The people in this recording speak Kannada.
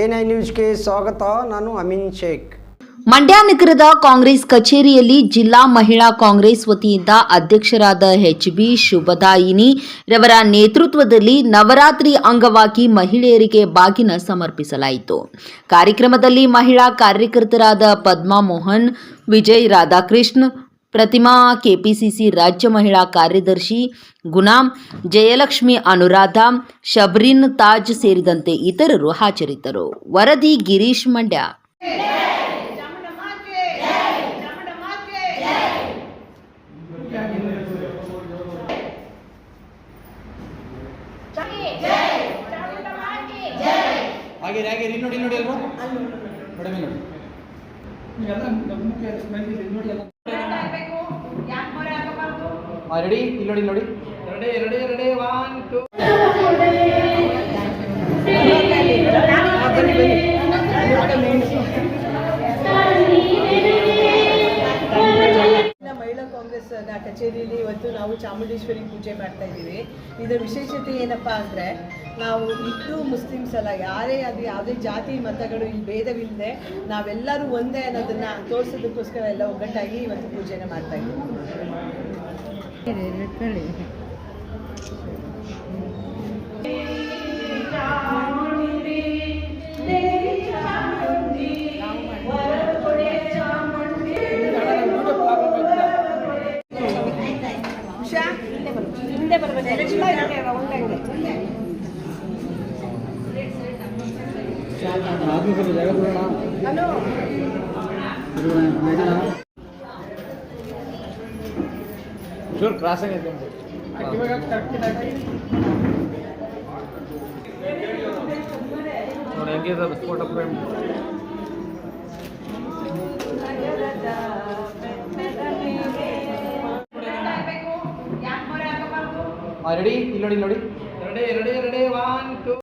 ಎನ್ ಐ ನ್ಯೂಸ್ಗೆ ಸ್ವಾಗತ. ನಾನು ಅಮೀನ್ ಶೇಖ್. ಮಂಡ್ಯ ನಗರದ ಕಾಂಗ್ರೆಸ್ ಕಚೇರಿಯಲ್ಲಿ ಜಿಲ್ಲಾ ಮಹಿಳಾ ಕಾಂಗ್ರೆಸ್ ವತಿಯಿಂದ ಅಧ್ಯಕ್ಷರಾದ ಎಚ್ ಬಿ ಶುಭದಾಯಿನಿ ರವರ ನೇತೃತ್ವದಲ್ಲಿ ನವರಾತ್ರಿ ಅಂಗವಾಗಿ ಮಹಿಳೆಯರಿಗೆ ಬಾಗಿನ ಸಮರ್ಪಿಸಲಾಯಿತು. ಕಾರ್ಯಕ್ರಮದಲ್ಲಿ ಮಹಿಳಾ ಕಾರ್ಯಕರ್ತರಾದ ಪದ್ಮಾ ಮೋಹನ್, ವಿಜಯ್ ರಾಧಾಕೃಷ್ಣ ಪ್ರತಿಮಾ ಕೆಪಿಸಿಸಿ ರಾಜ್ಯ ಮಹಿಳಾ ಕಾರ್ಯದರ್ಶಿ ಗುನಾಮ್ ಜಯಲಕ್ಷ್ಮಿ ಅನುರಾಧ ಶಬ್ರಿನ್ ತಾಜ್ ಸೇರಿದಂತೆ ಇತರರು ಹಾಜರಿದ್ದರು. ವರದಿ ಗಿರೀಶ್ ಮಂಡ್ಯ. ಹಾಗೆ ಹಾಗೆ ಇಲ್ಲಿ ನೋಡಿ ನೋಡಿ ಅಲ್ವಾ? ನೋಡಿ. ನೋಡಿ ರೆಡಿ ಇಲ್ಲಿ ನೋಡಿ ನೋಡಿ. Ready ready ready one two ಮಹಿಳಾ ಕಾಂಗ್ರೆಸ್ನ ಕಚೇರಿಯಲ್ಲಿ ಇವತ್ತು ನಾವು ಚಾಮುಂಡೇಶ್ವರಿ ಪೂಜೆ ಮಾಡ್ತಾ ಇದ್ದೀವಿ. ಇದರ ವಿಶೇಷತೆ ಏನಪ್ಪಾ ಅಂದ್ರೆ ನಾವು ಹಿಂದೂ ಮುಸ್ಲಿಮ್ಸ್ ಅಲ್ಲ ಯಾರೇ ಅದು ಯಾವುದೇ ಜಾತಿ ಮತಗಳು ಇಲ್ಲಿ ಭೇದವಿಲ್ಲದೆ ನಾವೆಲ್ಲರೂ ಒಂದೇ ಅನ್ನೋದನ್ನು ತೋರಿಸೋದಕ್ಕೋಸ್ಕರ ಎಲ್ಲ ಒಗ್ಗಟ್ಟಾಗಿ ಇವತ್ತು ಪೂಜೆನ ಮಾಡ್ತಾ ಇದ್ದೀವಿ ಜಾಗ ಬಿಡೋಣ ಚೂರು ಕ್ರಾಸ್ ಆಗೈತೆ ನೋಡಿ ಹೆಂಗಿದೆ ಫೋಟೋ ಫ್ರೇಮ್ ಹಾಂ ರೆಡಿ ಇಲ್ಲಿ ನೋಡಿ ಇಲ್ಲಿ ನೋಡಿ ready ready ready one two